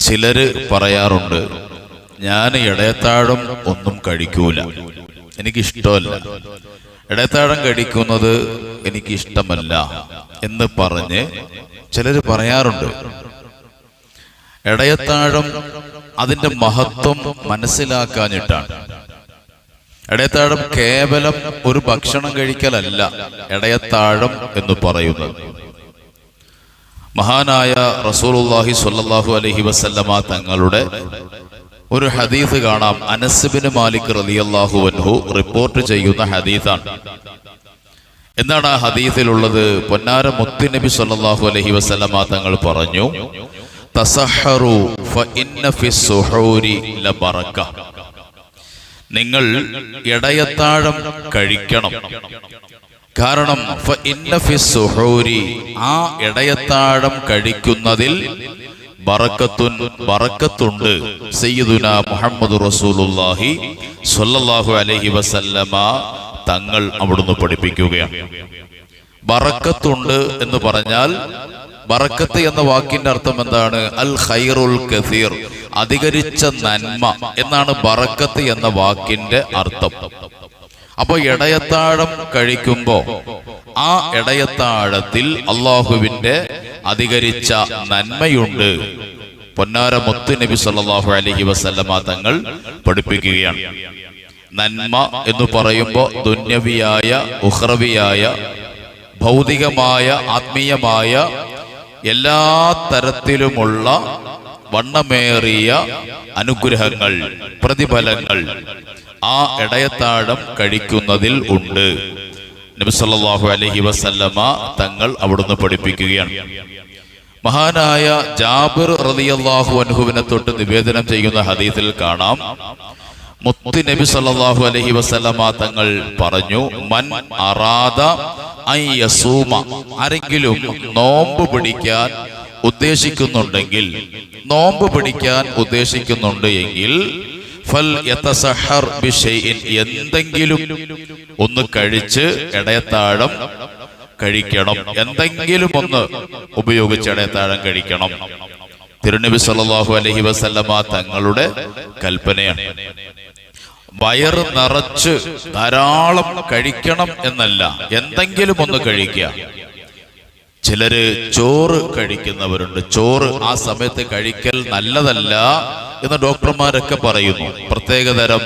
ചിലര് പറയാറുണ്ട് ഞാൻ ഇടയത്താഴം ഒന്നും കഴിക്കൂല. എനിക്കിഷ്ടമല്ല. ഇടയത്താഴം കഴിക്കുന്നത് എനിക്കിഷ്ടമല്ല. എന്ന് പറഞ്ഞ് ചിലര് പറയാറുണ്ട്. ഇടയത്താഴം അതിന്റെ മഹത്വം മനസ്സിലാക്കാഞ്ഞിട്ടാണ്. ഇടയത്താഴം കേവലം ഒരു ഭക്ഷണം കഴിക്കലല്ല ഇടയത്താഴം എന്ന് പറയുന്നത്. മഹാനായ റസൂലുള്ളാഹി സ്വല്ലല്ലാഹു അലൈഹി വസല്ലമ തങ്ങളുടെ ഒരു ഹദീസ് കാണാം. അനസ്ബിന് മാലിക് റളിയല്ലാഹു അൻഹു റിപ്പോർട്ട് ചെയ്യുന്ന ഹദീസാണ്. എന്താണ് ആ ഹദീസിലുള്ളത്? പൊന്നാര മുത്തി നബി സല്ലല്ലാഹു അലൈഹി വസല്ലമ തങ്ങൾ പറഞ്ഞു ഫഇന്ന ഫിസ്സുഹൂരി ലബറക നിങ്ങൾ ഇടയത്താഴം കഴിക്കണം. കാരണം ആ ഇടയത്താഴം കഴിക്കുന്നതിൽ ബറക്കത്തുൻ ബറക്കത്തുണ്ട്. സയ്യിദുന മുഹമ്മദ് റസൂലുള്ളാഹി സ്വല്ലല്ലാഹു അലൈഹി വസല്ലമ തങ്ങൾ അവിടുന്ന് പഠിപ്പിക്കുകയാണ്. ബറക്കത്തുണ്ട് എന്ന് പറഞ്ഞാൽ ബറക്കത്ത് എന്ന വാക്കിന്റെ അർത്ഥം എന്താണ്? അൽ ഖൈറുൽ കസീർ അധികരിച്ച നന്മ എന്നാണ് ബറക്കത്ത് എന്ന വാക്കിന്റെ അർത്ഥം. അപ്പൊ ഇടയത്താഴം കഴിക്കുമ്പോ ആ ഇടയത്താഴത്തിൽ അള്ളാഹുവിന്റെ അധികരിച്ച നന്മയുണ്ട്. പൊന്നാര മുത്ത് നബി സല്ലാഹു അലഹി വസല്ലമ തങ്ങൾ പഠിപ്പിക്കുകയാണ്. നന്മ എന്ന് പറയുമ്പോൾ ദുന്യവിയായ ഉഹ്രവിയായ ഭൗതികമായ ആത്മീയമായ എല്ലാ തരത്തിലുമുള്ള വണ്ണമേറിയ അനുഗ്രഹങ്ങൾ പ്രതിഫലങ്ങൾ. ആ ഇടയത്താഴം കഴിക്കുന്നതിൽ ഉണ്ട്. നബിസല്ലാഹു അലഹി വസല്ലമ തങ്ങൾ അവിടുന്ന് പഠിപ്പിക്കുകയാണ്. മഹാനായ ജാബിർ റളിയല്ലാഹു അൻഹുവിനെ തൊട്ട് നിവേദനം ചെയ്യുന്ന ഹദീസിൽ കാണാം. മുത്ത് നബി സല്ലാഹു അലഹി വസല്ലമ തങ്ങൾ പറഞ്ഞു മൻ അറാദ യസൂമ. ആരെങ്കിലും നോമ്പ് പിടിക്കാൻ ഉദ്ദേശിക്കുന്നുണ്ടെങ്കിൽ നോമ്പ് പിടിക്കാൻ ഉദ്ദേശിക്കുന്നുണ്ട് എങ്കിൽ ഫൽ എന്തെങ്കിലും ഒന്ന് കഴിച്ച് ഇടയത്താഴം കഴിക്കണം. എന്തെങ്കിലും ഒന്ന് ഉപയോഗിച്ച് ഇടയത്താഴം കഴിക്കണം. തിരുനബി സല്ലാഹു അലഹി വസല്ലമ തങ്ങളുടെ കൽപ്പനയാണ്. വയറ് നിറച്ച് ധാരാളം കഴിക്കണം എന്നല്ല എന്തെങ്കിലും ഒന്ന് കഴിക്കുക. ചിലര് ചോറ് കഴിക്കുന്നവരുണ്ട്. ചോറ് ആ സമയത്ത് കഴിക്കൽ നല്ലതല്ല എന്ന് ഡോക്ടർമാരൊക്കെ പറയുന്നു. പ്രത്യേക തരം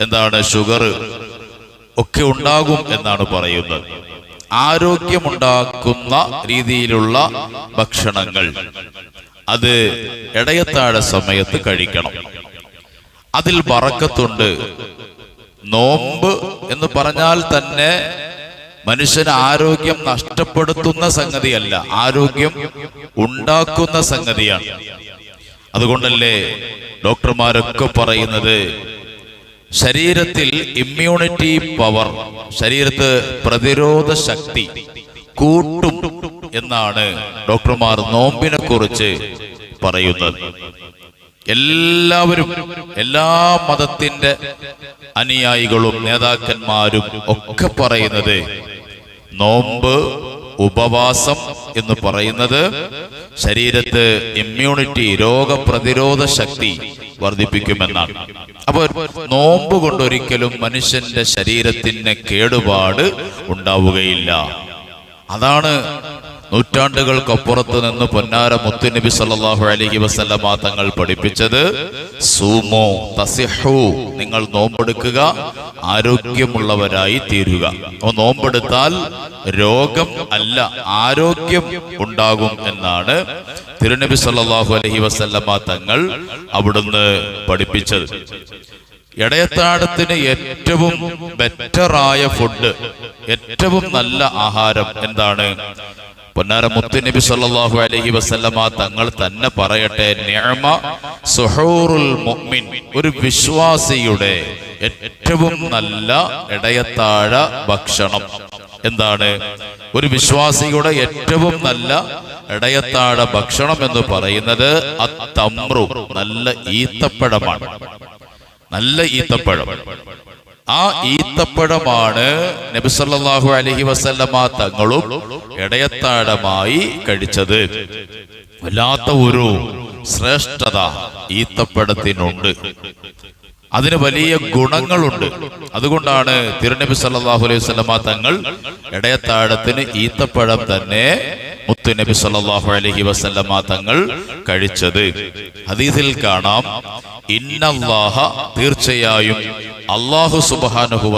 എന്താണ് ഷുഗർ ഒക്കെ ഉണ്ടാകും എന്നാണ് പറയുന്നത്. ആരോഗ്യമുണ്ടാക്കുന്ന രീതിയിലുള്ള ഭക്ഷണങ്ങൾ അത് ഇടയത്താഴ സമയത്ത് കഴിക്കണം. അതിൽ പറക്കത്തുണ്ട് നോമ്പ് എന്ന് പറഞ്ഞാൽ തന്നെ മനുഷ്യന് ആരോഗ്യം നഷ്ടപ്പെടുത്തുന്ന സംഗതിയല്ല. ആരോഗ്യം ഉണ്ടാക്കുന്ന സംഗതിയാണ്. അതുകൊണ്ടല്ലേ ഡോക്ടർമാരൊക്കെ പറയുന്നത്? ശരീരത്തിൽ ഇമ്മ്യൂണിറ്റി പവർ ശരീരത്ത് പ്രതിരോധ ശക്തി കൂട്ടും എന്നാണ് ഡോക്ടർമാർ നോമ്പിനെ കുറിച്ച് പറയുന്നത്. എല്ലാവരും എല്ലാ മതത്തിന്റെ അനുയായികളും നേതാക്കന്മാരും ഒക്കെ പറയുന്നത് നോമ്പ് ഉപവാസം എന്ന് പറയുന്നത് ശരീരത്ത് ഇമ്മ്യൂണിറ്റി രോഗപ്രതിരോധ ശക്തി വർദ്ധിപ്പിക്കുമെന്നാണ്. അപ്പോൾ നോമ്പ് കൊണ്ടൊരിക്കലും മനുഷ്യന്റെ ശരീരത്തിന് കേടുപാട് ഉണ്ടാവുകയില്ല. അതാണ് നൂറ്റാണ്ടുകൾക്കപ്പുറത്ത് നിന്ന് പൊന്നാര മുത്തുനബി സല്ലാഹു അലഹി വസല്ലമ തങ്ങൾ പഠിപ്പിച്ചത് സൂമോ തസിഹു നിങ്ങൾ നോമ്പെടുക്കുക ആരോഗ്യമുള്ളവരായി തീരുക നോമ്പെടുത്താൽ രോഗം അല്ല ആരോഗ്യം ഉണ്ടാകും എന്നാണ് തിരുനബി സല്ലാഹു അലഹി വസല്ലമ തങ്ങൾ അവിടുന്ന് പഠിപ്പിച്ചത്. ഇടയത്താടത്തിന് ഏറ്റവും ബെറ്ററായ ഫുഡ് ഏറ്റവും നല്ല ആഹാരം എന്താണ്? പൊന്നാര മുത്തുനബി സല്ലല്ലാഹു അലഹി വസല്ലമ തങ്ങൾ തന്നെ പറയട്ടെ നിഅമ സുഹൂറുൽ മുഅ്മിൻ. ഒരു വിശ്വാസിയുടെ ഏറ്റവും നല്ല ഇടയത്താഴ ഭക്ഷണം. എന്താണ്? ഒരു വിശ്വാസിയുടെ ഏറ്റവും നല്ല ഇടയത്താഴ ഭക്ഷണം എന്ന് പറയുന്നത് അത്തമ്രു നല്ല ഈത്തപ്പഴമാണ്. നല്ല ഈത്തപ്പഴം. ആ ഈത്തപ്പഴമാണ് നബിസല്ലാഹു അലഹി വസല്ലമ തങ്ങളും ഇടയത്താഴമായി കഴിച്ചത്. വല്ലാത്ത ഒരു ശ്രേഷ്ഠത ഈത്തപ്പഴത്തിനുണ്ട്. അതിന് വലിയ ഗുണങ്ങളുണ്ട്. അതുകൊണ്ടാണ് തിരുനബി സല്ലാഹു അലൈഹി സ്വലമ തങ്ങൾ ഇടയത്താഴത്തിന് ഈത്തപ്പഴം തന്നെ മുത്തുനബി സല്ലാഹു അലഹി വസല്ലമ തങ്ങൾ കഴിച്ചത്. ഹദീസിൽ കാണാം ഇന്നല്ലാഹ തീർച്ചയായും അള്ളാഹു സുബ്ഹാനഹു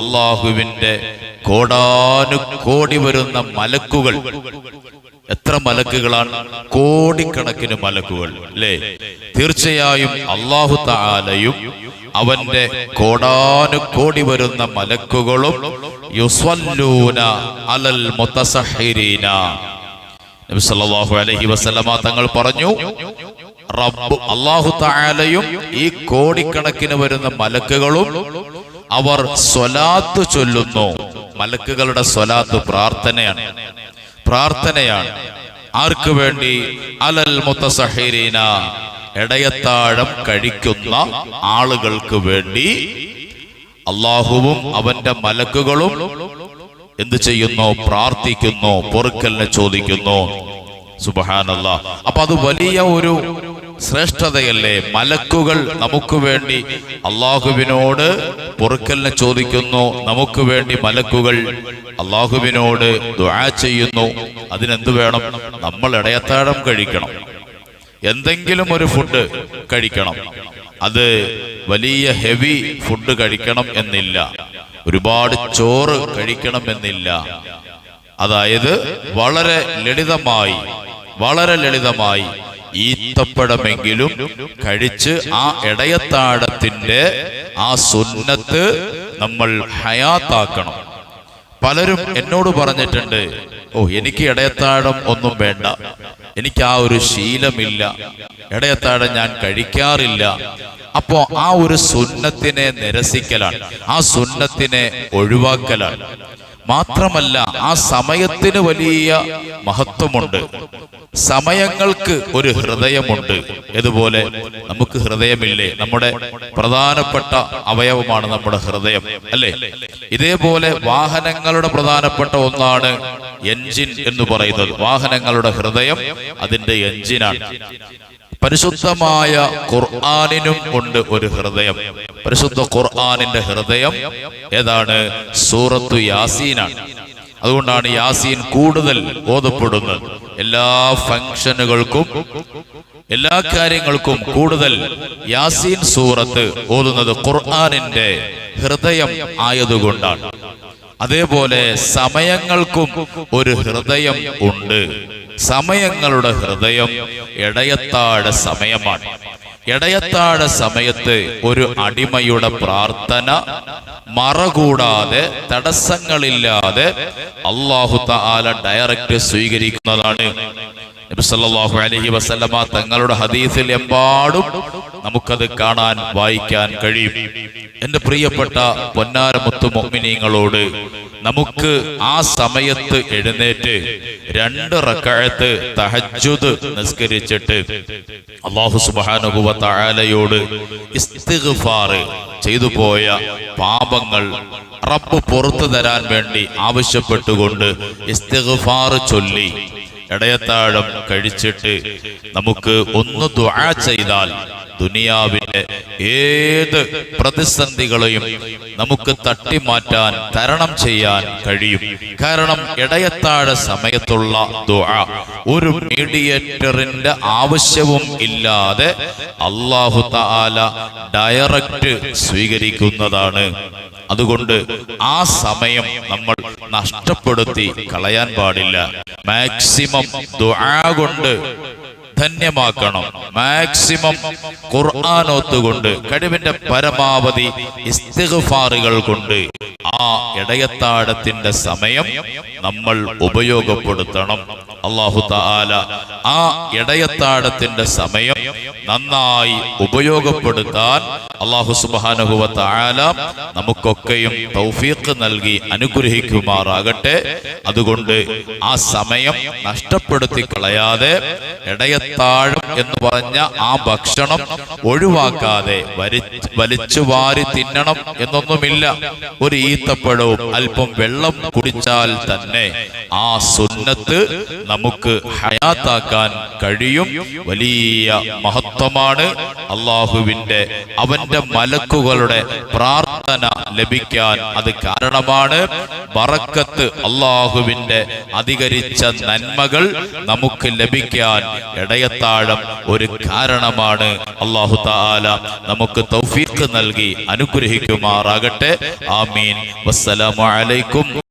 അള്ളാഹുവിന്റെ കോടാനുകോടി വരുന്ന മലക്കുകൾ. എത്ര മലക്കുകളാണ്? കോടിക്കണക്കിന് മലക്കുകൾ അല്ലേ? തീർച്ചയായും അള്ളാഹു താലയും അവന്റെ കോടാനു കോടി വരുന്ന മലക്കുകളും യുസ്വല്ലൂന അലൽ മുത്തസഹിരീന നബി സല്ലല്ലാഹു അലൈഹി വസല്ലമ തങ്ങൾ പറഞ്ഞു റബ്ബ് അള്ളാഹു താലയും ഈ കോടിക്കണക്കിന് വരുന്ന മലക്കുകളും അവർ സ്വലാത്ത് ചൊല്ലുന്നു. മലക്കുകളുടെ സ്വലാത്ത് പ്രാർത്ഥനയാണ്. പ്രാർത്ഥനയാണ്. ആർക്ക് വേണ്ടി? അലൽ മുത്തസഹിരീന ഇടയത്താഴം കഴിക്കുന്ന ആളുകൾക്ക് വേണ്ടി. അള്ളാഹുവും അവന്റെ മലക്കുകളും എന്ത് ചെയ്യുന്നു? പ്രാർത്ഥിക്കുന്നു പൊറുക്കലിനെ ചോദിക്കുന്നു. സുബഹാനല്ല. അപ്പൊ അത് വലിയ ഒരു ശ്രേഷ്ഠതയല്ലേ? മലക്കുകൾ നമുക്ക് വേണ്ടി അള്ളാഹുവിനോട് പൊറുക്കലിനെ ചോദിക്കുന്നു. നമുക്ക് വേണ്ടി മലക്കുകൾ അള്ളാഹുവിനോട് ദുആ ചെയ്യുന്നു. അതിനെന്ത് വേണം? നമ്മൾ ഇടയത്താഴം കഴിക്കണം. എന്തെങ്കിലും ഒരു ഫുഡ് കഴിക്കണം. അത് വലിയ ഹെവി ഫുഡ് കഴിക്കണം എന്നില്ല. ഒരുപാട് ചോറ് കഴിക്കണമെന്നില്ല. അതായത് വളരെ ലളിതമായി വളരെ ലളിതമായി ഈത്തപ്പഴമെങ്കിലും കഴിച്ച് ആ ഇടയത്താടത്തിന്റെ ആ സുന്നത്ത് നമ്മൾ ഹയാത്താക്കണം. പലരും എന്നോട് പറഞ്ഞിട്ടുണ്ട് ഓ എനിക്ക് ഇടയത്താഴം ഒന്നും വേണ്ട. എനിക്ക് ആ ഒരു ശീലമില്ല. ഇടയത്താഴം ഞാൻ കഴിക്കാറില്ല. അപ്പോ ആ ഒരു സുന്നത്തിനെ നിരസിക്കലാണ്. ആ സുന്നത്തിനെ ഒഴിവാക്കലാണ്. മാത്രമല്ല ആ സമയത്തിന് വലിയ മഹത്വമുണ്ട്. സമയങ്ങൾക്ക് ഒരു ഹൃദയമുണ്ട്. ഇതുപോലെ നമുക്ക് ഹൃദയമില്ലേ? നമ്മുടെ പ്രധാനപ്പെട്ട അവയവമാണ് നമ്മുടെ ഹൃദയം അല്ലേ? ഇതേപോലെ വാഹനങ്ങളുടെ പ്രധാനപ്പെട്ട ഒന്നാണ് എൻജിൻ എന്ന് പറയുന്നത് വാഹനങ്ങളുടെ ഹൃദയം അതിന്റെ എഞ്ചിനാണ് പരിശുദ്ധമായ ഖുർആാനിനും ഉണ്ട് ഒരു ഹൃദയം. പരിശുദ്ധ ഖുർആാനിന്റെ ഹൃദയം ഏതാണ്? സൂറത്തു യാസീനാണ്. അതുകൊണ്ടാണ് യാസീൻ കൂടുതൽ ഓതപ്പെടുന്നത് എല്ലാ ഫങ്ഷനുകൾക്കും എല്ലാ കാര്യങ്ങൾക്കും കൂടുതൽ യാസീൻ സൂറത്ത് ഓതുന്നത് ഖുർആാനിന്റെ ഹൃദയം ആയതുകൊണ്ടാണ്. അതേപോലെ സമയങ്ങൾക്കും ഒരു ഹൃദയം ഉണ്ട്. സമയങ്ങളുടെ ഹൃദയം ഇടയത്താഴ സമയമാണ്. ഇടയത്താഴ സമയത്ത് ഒരു അടിമയുടെ പ്രാർത്ഥന മറകൂടാതെ തടസ്സങ്ങളില്ലാതെ അള്ളാഹു താല ഡയറക്റ്റ് സ്വീകരിക്കുന്നതാണ്. നബി അലഹി വസല്ലമ തങ്ങളുടെ ഹദീസിൽ എമ്പാടും നമുക്കത് കാണാൻ വായിക്കാൻ കഴിയും. എന്റെ പ്രിയപ്പെട്ട പൊന്നാരമുത്തു മൊമിനീങ്ങളോട് നമുക്ക് ആ സമയത്ത് എഴുന്നേറ്റ് രണ്ട് റക്കാഴത്ത് തഹജുദ് നിസ്കരിച്ചിട്ട് അള്ളാഹു സുബ്ഹാനഹു വ തആലയോട് ഇസ്തിഗ്ഫാർ ചെയ്തു പോയ പാപങ്ങൾ റബ്ബ് പുറത്തു തരാൻ വേണ്ടി ആവശ്യപ്പെട്ടുകൊണ്ട് ഇസ്തിഗ്ഫാർ ചൊല്ലി. ഇടയത്താഴം കഴിച്ചിട്ട് നമുക്ക് ഒന്ന് ദുആ ചെയ്താൽ ദുനിയാവിന്റെ ഏത് പ്രതിസന്ധികളെയും നമുക്ക് തട്ടിമാറ്റാൻ തരണം ചെയ്യാൻ കഴിയും. കാരണം ഇടയത്താഴ സമയത്തുള്ള ദുആ ഒരു മീഡിയേറ്ററിന്റെ ആവശ്യവും ഇല്ലാതെ അള്ളാഹു താല ഡയറക്റ്റ് സ്വീകരിക്കുന്നതാണ്. അതുകൊണ്ട് ആ സമയം നമ്മൾ നഷ്ടപ്പെടുത്തി കളയാൻ പാടില്ല. മാക്സിമം ദുആ കൊണ്ട് ധന്യമാക്കണം. മാക്സിമം ഖുർആാനോത്തുകൊണ്ട് കഴിവിന്റെ പരമാവധി ഇസ്തിഗ്ഫാറുകൾ കൊണ്ട് ആ ഇടയത്താഴത്തിന്റെ സമയം നമ്മൾ ഉപയോഗപ്പെടുത്തണം. അള്ളാഹു താല ആ ഇടയത്താടത്തിന്റെ സമയം നന്നായി ഉപയോഗപ്പെടുത്താൻ അള്ളാഹു സുബാനുഹുവ താല നമുക്കൊക്കെയും തൗഫീഖ് നൽകി അനുഗ്രഹിക്കുമാറാകട്ടെ. അതുകൊണ്ട് ആ സമയം നഷ്ടപ്പെടുത്തി കളയാതെ ഇടയത്താഴം എന്ന് പറഞ്ഞ ആ ഭക്ഷണം ഒഴിവാക്കാതെ വലിച്ചു വാരി തിന്നണം എന്നൊന്നുമില്ല. ഒരു ഈത്തപ്പഴവും അല്പം വെള്ളം കുടിച്ചാൽ തന്നെ ആ സുന്നത്ത് നമുക്ക് ഹയാത്താക്കാൻ കഴിയും. വലിയ മഹത്വമാണ് അള്ളാഹുവിന്റെ അവന്റെ മലക്കുകളുടെ പ്രാർത്ഥന ലഭിക്കാൻ അത് കാരണമാണ്. ബറക്കത്ത് അള്ളാഹുവിന്റെ അധികരിച്ച നന്മകൾ നമുക്ക് ലഭിക്കാൻ ഇടയത്താഴം ഒരു കാരണമാണ്. അള്ളാഹു താല നമുക്ക് തൗഫീഖ് നൽകി അനുഗ്രഹിക്കുമാറാകട്ടെ. ആമീൻ. വസ്സലാമു അലൈക്കും